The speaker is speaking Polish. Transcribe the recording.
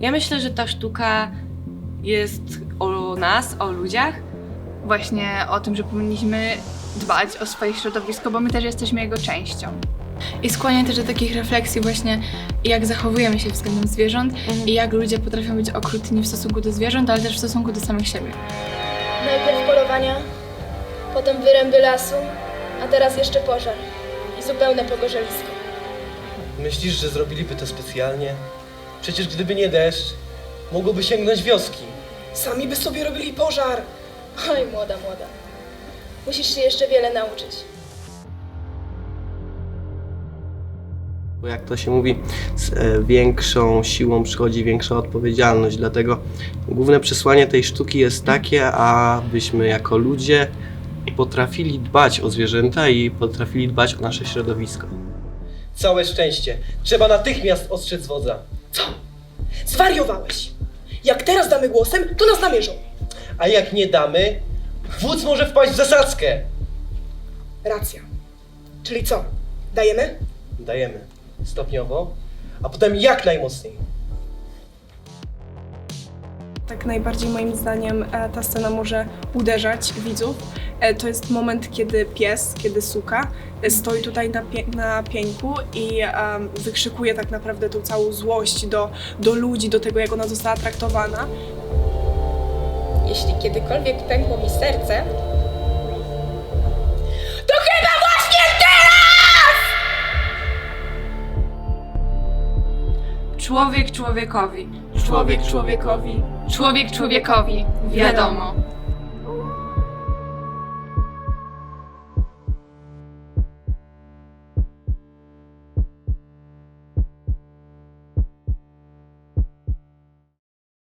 myślę, że ta sztuka jest o nas, o ludziach. Właśnie o tym, że powinniśmy dbać o swoje środowisko, bo my też jesteśmy jego częścią. I skłania też do takich refleksji właśnie, jak zachowujemy się względem zwierząt i jak ludzie potrafią być okrutni w stosunku do zwierząt, ale też w stosunku do samych siebie. Najpierw polowania, potem wyręby lasu, a teraz jeszcze pożar i zupełne pogorzelisko. Myślisz, że zrobiliby to specjalnie? Przecież gdyby nie deszcz, mogłoby sięgnąć wioski. Sami by sobie robili pożar. Oj, młoda, młoda. Musisz się jeszcze wiele nauczyć. Bo jak to się mówi, z e, większą siłą przychodzi większa odpowiedzialność. Dlatego główne przesłanie tej sztuki jest takie, abyśmy jako ludzie potrafili dbać o zwierzęta i potrafili dbać o nasze środowisko. Całe szczęście. Trzeba natychmiast ostrzec wodza. Co? Zwariowałeś. Jak teraz damy głosem, to nas namierzą. A jak nie damy, wódz może wpaść w zasadzkę. Racja. Czyli co? Dajemy? Dajemy stopniowo, a potem jak najmocniej. Tak najbardziej moim zdaniem e, ta scena może uderzać widzów. E, To jest moment, kiedy pies, kiedy suka e, stoi tutaj na, pie- na pieńku i em, wykrzykuje tak naprawdę tą całą złość do, do ludzi, do tego, jak ona została traktowana. Jeśli kiedykolwiek pękło mi serce, to chyba właśnie teraz! Człowiek człowiekowi. Człowiek człowiekowi. Człowiek człowiekowi. Wiadomo.